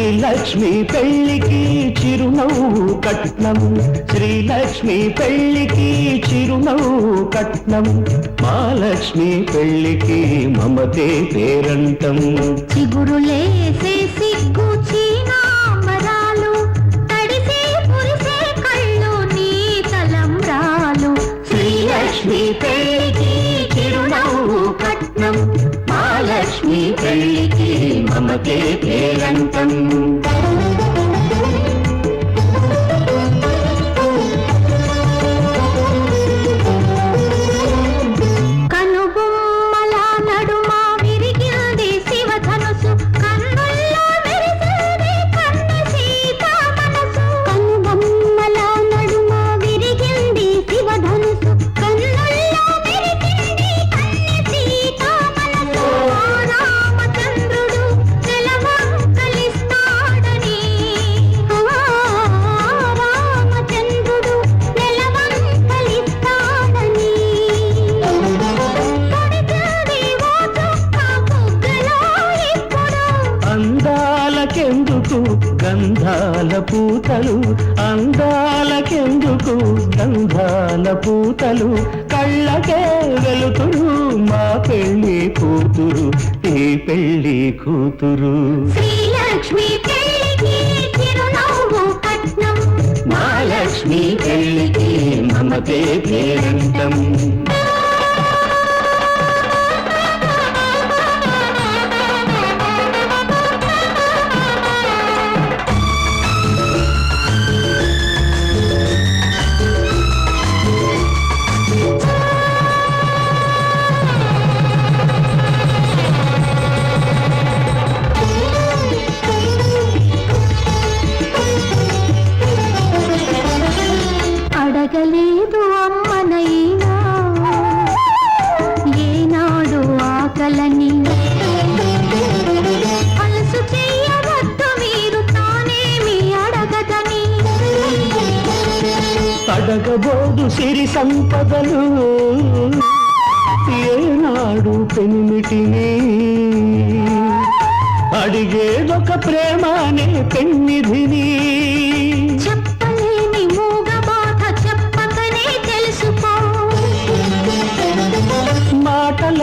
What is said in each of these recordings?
శ్రీలక్ష్మి పెళ్ళికి చిరునవ్వు కట్నం. శ్రీలక్ష్మి పెళ్ళికి చిరునవ్వు కట్నం. మహాలక్ష్మి పెళ్ళికి మమతే పేరంటం. చిగురులేసే సిగ్గు చీనాంబరాలు తడిసే పురిసే కళ్ళు నీ తలంబ్రాలు. శ్రీలక్ష్మి పెళ్ళికి నీ పెళ్ళికి మమతే పేరంతం. అందాలకెందుకు? గంధాల పూతలు అందాలకెందుకు? గంధాల పూతలు కళ్ళకే వెలుతురు మా పెళ్ళి కూతురు ఈ పెళ్ళి కూతురు. కట్నం. మహాలక్ష్మి పెళ్ళికి మమతే పేరంటం. అడగలేదు అమ్మనైనా. ఏనాడు ఆకలని అలసు చెయ్యవద్దు మీరు తానేమి అడగదని. అడగబోదు సిరి సంపదలు. ఏనాడు పెనిమిటిని అడిగేదొక ప్రేమనే పెన్నిధిని.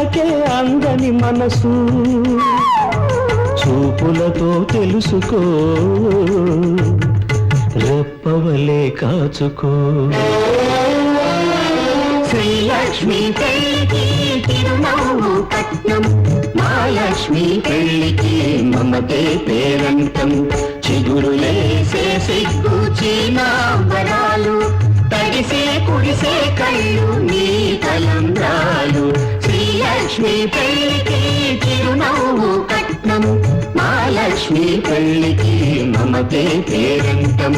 మాటలకే అందని మనసు. చూపులతో తెలుసుకో. రెప్పవలే కాచుకో. శ్రీలక్ష్మి పెళ్ళికి తిరునవ్వు కట్నం. మహాలక్ష్మి పెళ్ళికి మమతే పేరంతం. చిగురులేసే సిగ్గు వరాలు తడిసే కుడిసే కళ్ళు పెళ్ళికి మమతే పేరంటం.